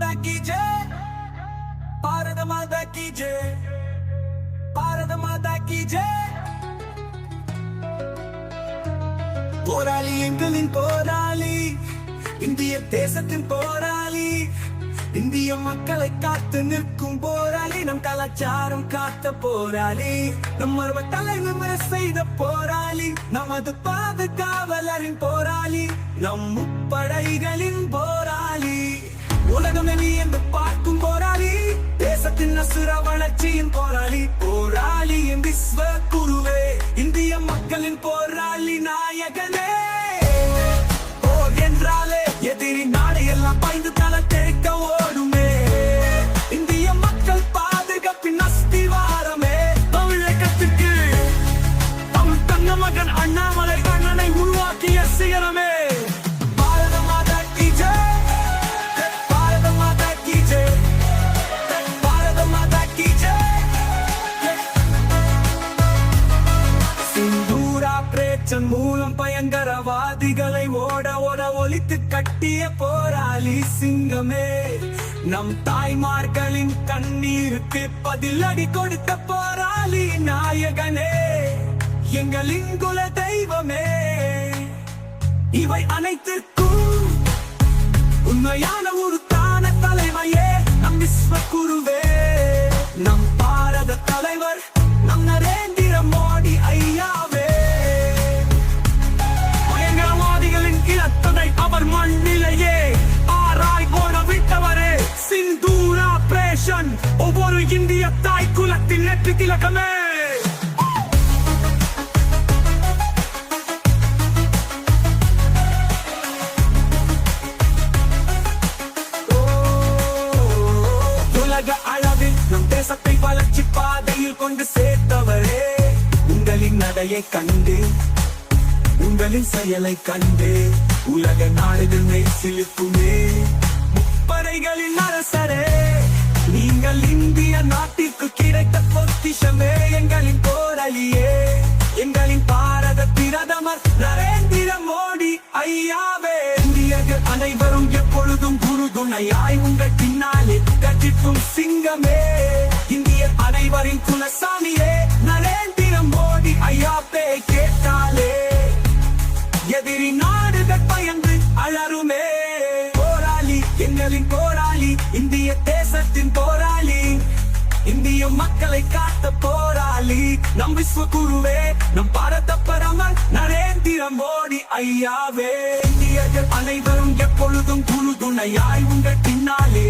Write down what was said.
மாதா கி ஜெய் பாரத மாதா கி ஜெய் பாரத மாதா கி ஜெய் போராளி எங்களின் போராளி இந்திய தேசத்தின் போராளி இந்திய மக்களை காத்து நிற்கும் போராளி நம் கலாச்சாரம் காத்த போராளி நம்ம மர்ம தலைமுறை செய்த போராளி நமது பாதுகாவலரின் போராளி நம் முப்படைகளின் போராளி உலகம் நீ என்று பார்க்கும் போராளி. தேசத்தின் அசுர வளர்ச்சியின் போராளி. பிரேச்சன் மூலம் பயங்கரவாதிகளை ஓட ஓட ஒலித்து கட்டிய போராளி சிங்கமே. நம் தாய்மார்களின் கண்ணீருக்கு பதில் அடி கொடுத்த போராளி நாயகனே. எங்களின் குல தெய்வமே. இவை அனைத்திற்கும் உண்மையான குலத்தின் உலக அளவில் நம் தேசத்தை வளர்ச்சி பாதையில் கொண்டு சேர்த்தவரே உங்களின் நடையை கண்டு உங்களின் செயலை கண்டு உலக நாடுகள் மெய்சிலுக்குமே முப்படைகளின் அரசரே நீங்கள் இந்திய நாட்டிற்கு கிடைத்த பொக்கிஷமே எங்களின் போராளியே எங்களின் பாரத பிரதமர் நரேந்திர மோடி ஐயாவே. இந்தியர்கள் அனைவரும் எப்பொழுதும் குரு துணையாய் உங்கள் பின்னாலே கட்டிக்கும் சிங்கமே. இந்திய அனைவரின் குலசாமியே நரேந்திர மோடி ஐயாவே கேட்டாலே. எதிரி நாடுகள் பயந்து அலறுமே. போராளி எங்களின் போராளி இந்திய தேசத்தின் போராளி. இந்திய மக்களை காத்த போராளி. நம் விஸ்வகுருவே நம் பாரத பரமர் நரேந்திர மோடி ஐயாவே. இந்தியர்கள் அனைவரும் எப்பொழுதும் குழு துணையாய் உங்கள் பின்னாலே.